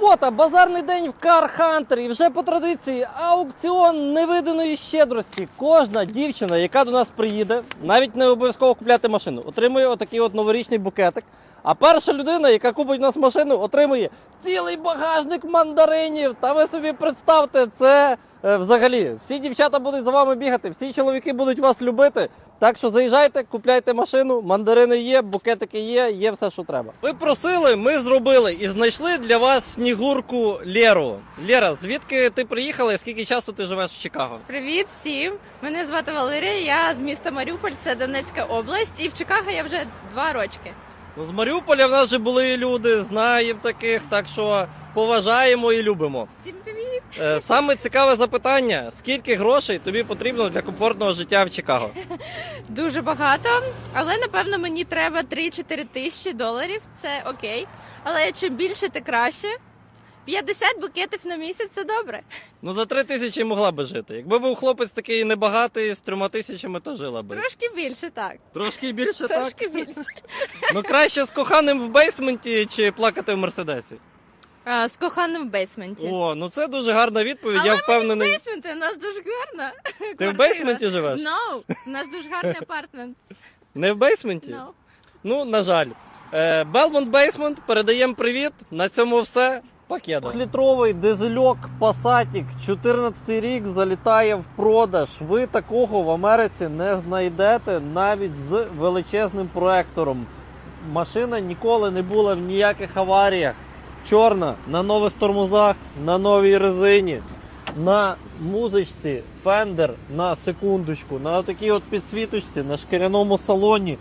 Субота, базарний день в Car Hunter і вже по традиції аукціон невиданої щедрості. Кожна дівчина, яка до нас приїде, навіть не обов'язково купляти машину, отримує отакий от новорічний букетик. А перша людина, яка купить у нас машину, отримує цілий багажник мандаринів. Та ви собі представте, це е, взагалі всі дівчата будуть за вами бігати, всі чоловіки будуть вас любити. Так що заїжджайте, купляйте машину, мандарини є, букетики є, є все, що треба. Ви просили, ми зробили і знайшли для вас снігурку Леру. Лера, звідки ти приїхала і скільки часу ти живеш в Чикаго? Привіт всім! Мене звати Валерія. Я з міста Маріуполь, це Донецька область, і в Чикаго я вже два рочки. Ну, з Маріуполя в нас вже були люди, знаємо таких, так що поважаємо і любимо. Всім привіт! Е, Саме цікаве запитання: скільки грошей тобі потрібно для комфортного життя в Чикаго? Дуже багато, але напевно мені треба 3-4 тисячі доларів. Це окей. Але чим більше, ти краще. 50 букетів на місяць це добре. Ну за три тисячі могла би жити. Якби був хлопець такий небагатий з трьома тисячами, то жила би. Трошки більше, так. Трошки більше так. Трошки більше. Ну краще з коханим в бейсменті чи плакати в мерседесі. А, з коханим в бейсменті. О, ну це дуже гарна відповідь. Але Я ми не в впевнений. бейсменті, у нас дуже гарна. Ти в бейсменті живеш? No, у нас дуже гарний апартмент. Не в бейсменті? No. Ну, на жаль. Belmont Basement, передаємо привіт. На цьому все. Пакеда. Літровий дизельок Passatик 14 рік залітає в продаж. Ви такого в Америці не знайдете навіть з величезним проектором. Машина ніколи не була в ніяких аваріях. Чорна на нових тормозах, на новій резині, на музичці Fender на секундочку, на такій от підсвіточці, на шкіряному салоні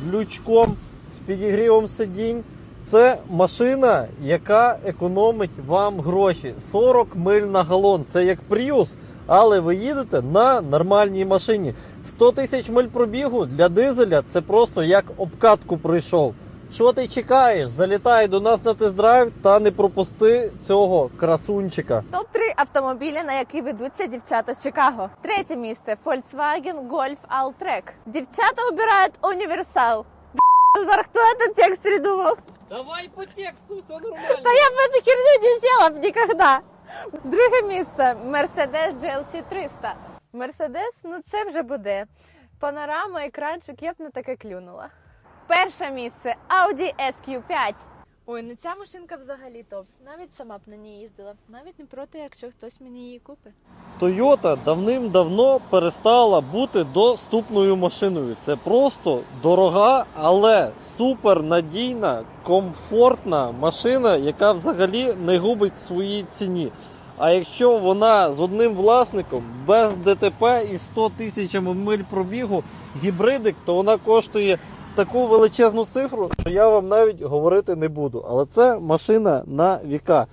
з лючком, з підігрівом сидінь. Це машина, яка економить вам гроші. 40 миль на галон. Це як Prius, але ви їдете на нормальній машині. 100 тисяч миль пробігу для дизеля це просто як обкатку пройшов. Що ти чекаєш? Залітай до нас на тест-драйв та не пропусти цього красунчика. Топ 3 автомобілі, на які ведуться дівчата з Чикаго. Третє місце Volkswagen Golf Alltrack. Дівчата обирають універсал. Этот текст придумав? Давай по тексту, все нормально. Та я б эту херню не взяла б ніколи. Друге місце Mercedes GLC 300. Mercedes, ну це вже буде. Панорама, екранчик, я б на таке клюнула. Перше місце Audi SQ5. Ой, ну ця машинка взагалі топ. Навіть сама б на ній їздила. Навіть не проти, якщо хтось мені її купить. Toyota давним-давно перестала бути доступною машиною. Це просто дорога, але супернадійна, комфортна машина, яка взагалі не губить своїй ціні. А якщо вона з одним власником без ДТП і 100 тисячами миль пробігу гібридик, то вона коштує таку величезну цифру, що я вам навіть говорити не буду. Але це машина на віка.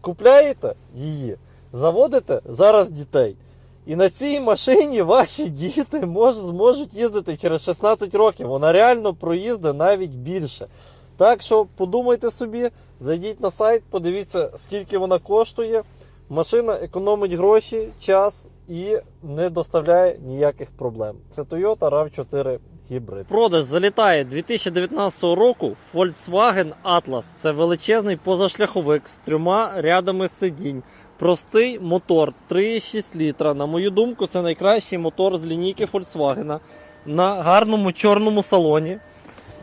Купляєте її, заводите зараз дітей. І на цій машині ваші діти мож, зможуть їздити через 16 років. Вона реально проїздить навіть більше. Так що подумайте собі, зайдіть на сайт, подивіться, скільки вона коштує. Машина економить гроші, час і не доставляє ніяких проблем. Це Toyota RAV4 гібрид. Продаж залітає 2019 року Volkswagen Atlas. Це величезний позашляховик з трьома рядами сидінь. Простий мотор 3,6 літра. На мою думку, це найкращий мотор з лінійки Volkswagen. На гарному чорному салоні.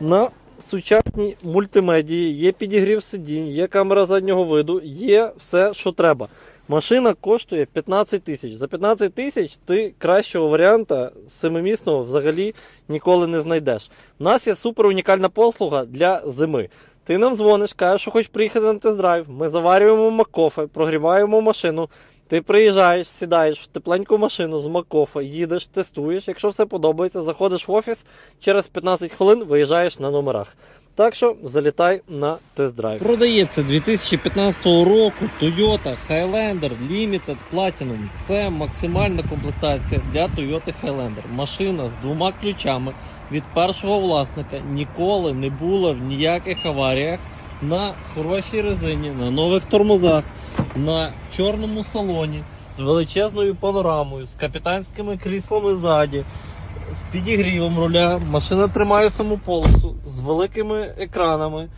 На сучасній мультимедії, є підігрів сидінь, є камера заднього виду, є все, що треба. Машина коштує 15 тисяч. За 15 тисяч ти кращого варіанта семимісного взагалі ніколи не знайдеш. У нас є супер унікальна послуга для зими. Ти нам дзвониш, кажеш, що хочеш приїхати на тест-драйв. Ми заварюємо макофе, прогріваємо машину. Ти приїжджаєш, сідаєш в тепленьку машину з макофа, їдеш, тестуєш. Якщо все подобається, заходиш в офіс, через 15 хвилин виїжджаєш на номерах. Так що залітай на тест-драйв. Продається 2015 року Toyota Highlander Limited Platinum. Це максимальна комплектація для Toyota Highlander. Машина з двома ключами від першого власника ніколи не була в ніяких аваріях на хорошій резині, на нових тормозах, на чорному салоні з величезною панорамою, з капітанськими кріслами ззаді, з підігрівом руля. Машина тримає саму полосу з великими екранами.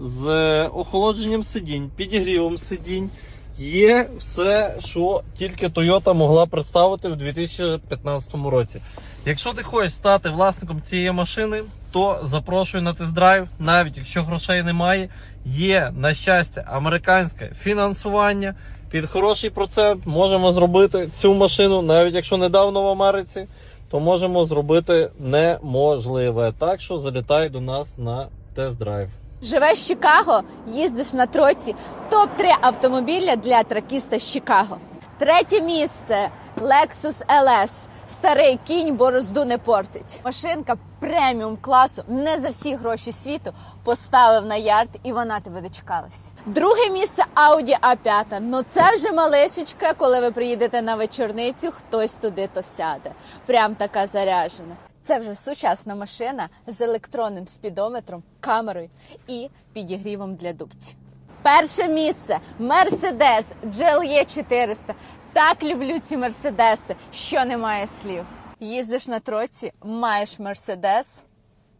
з охолодженням сидінь, підігрівом сидінь. Є все, що тільки Toyota могла представити в 2015 році. Якщо ти хочеш стати власником цієї машини, то запрошую на тест-драйв, навіть якщо грошей немає. Є, на щастя, американське фінансування під хороший процент. Можемо зробити цю машину, навіть якщо недавно в Америці, то можемо зробити неможливе. Так що залітай до нас на тест-драйв. Живеш в Чикаго, їздиш на троці. Топ-3 автомобіля для тракіста з Чикаго. Третє місце Lexus LS. Старий кінь борозду не портить. Машинка преміум класу, не за всі гроші світу. Поставив на ярд і вона тебе дочекалась. Друге місце Audi A5. Ну це вже малишечка, коли ви приїдете на вечорницю, хтось туди то сяде. Прям така заряжена. Це вже сучасна машина з електронним спідометром, камерою і підігрівом для дубці. Перше місце Mercedes GLE 400. Так люблю ці мерседеси, що немає слів. Їздиш на троці, маєш мерседес.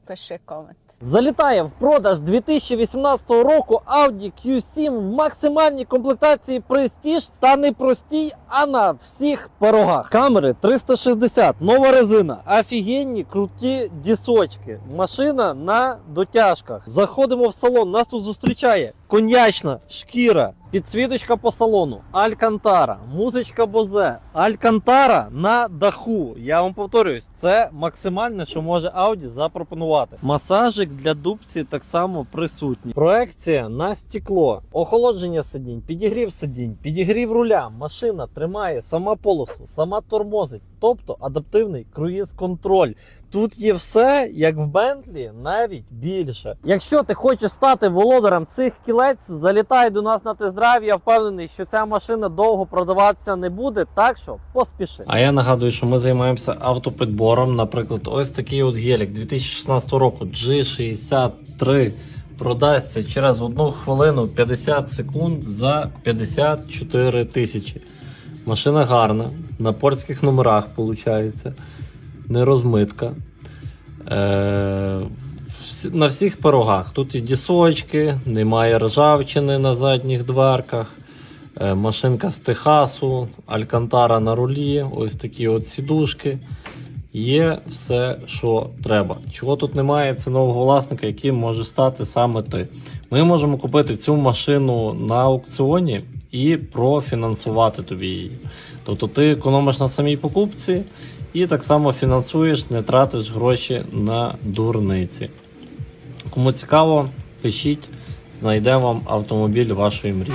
Пиши комент. Залітає в продаж 2018 року Audi Q7 в максимальній комплектації Prestige та не простій, а на всіх порогах. Камери 360, нова резина, офігенні круті дісочки. Машина на дотяжках. Заходимо в салон. Нас тут зустрічає коньячна шкіра. Підсвіточка по салону, Алькантара, музичка Бозе, Алькантара на даху. Я вам повторююсь, це максимальне, що може Audi запропонувати. Масажик для дубці так само присутній. Проекція на стекло, охолодження сидінь, підігрів сидінь, підігрів руля. Машина тримає сама полосу, сама тормозить, тобто адаптивний круїз-контроль. Тут є все, як в Бентлі, навіть більше. Якщо ти хочеш стати володарем цих кілець, залітай до нас на тест-драйв. Я впевнений, що ця машина довго продаватися не буде, так що поспіши. А я нагадую, що ми займаємося автопідбором. Наприклад, ось такий от гелік 2016 року G63 продасться через одну хвилину 50 секунд за 54 тисячі. Машина гарна, на польських номерах виходить не розмитка. Е, на всіх порогах. Тут і дісочки, немає ржавчини на задніх дверках. Е, машинка з Техасу, Алькантара на рулі, ось такі от сідушки. Є все, що треба. Чого тут немає, це нового власника, яким може стати саме ти. Ми можемо купити цю машину на аукціоні і профінансувати тобі її. Тобто ти економиш на самій покупці і так само фінансуєш, не тратиш гроші на дурниці. Кому цікаво, пишіть, знайдемо вам автомобіль вашої мрії.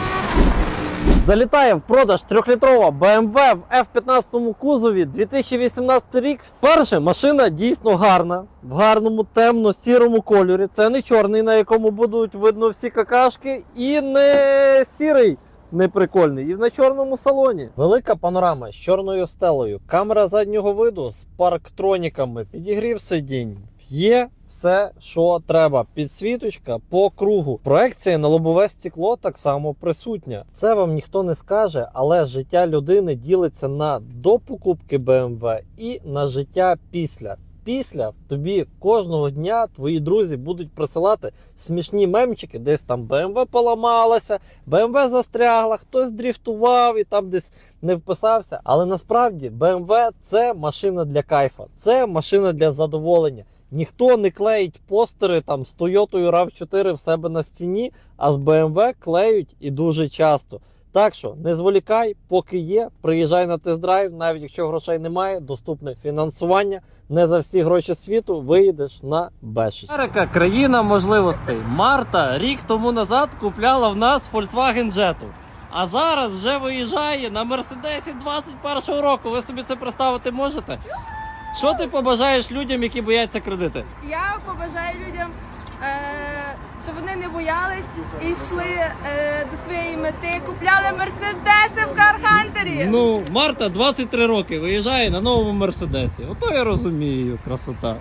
Залітає в продаж трьохлітрова BMW в F15 кузові 2018 рік. Перше, машина дійсно гарна, в гарному темно-сірому кольорі. Це не чорний, на якому будуть видно всі какашки, і не сірий. Неприкольний. І на чорному салоні. Велика панорама з чорною стелею, камера заднього виду з парктроніками, підігрів сидінь. Є все, що треба. Підсвіточка по кругу. Проекція на лобове стекло так само присутня. Це вам ніхто не скаже, але життя людини ділиться на до покупки BMW і на життя після. Після тобі кожного дня твої друзі будуть присилати смішні мемчики, десь там BMW поламалася, BMW застрягла, хтось дріфтував і там десь не вписався. Але насправді BMW це машина для кайфа, це машина для задоволення. Ніхто не клеїть постери там з Toyota RAV4 в себе на стіні, а з BMW клеють і дуже часто. Так що не зволікай, поки є, приїжджай на тест-драйв, навіть якщо грошей немає, доступне фінансування. Не за всі гроші світу виїдеш на Б6. Америка країна можливостей. Марта рік тому назад купляла в нас Volkswagen Jetta. А зараз вже виїжджає на Мерседесі 21-го року. Ви собі це представити можете? Що ти побажаєш людям, які бояться кредити? Я побажаю людям, щоб вони не боялись і йшли е, до своєї мети, купляли мерседеси в Кархантері. Ну, Марта 23 роки виїжджає на новому Мерседесі. Ото я розумію, красота.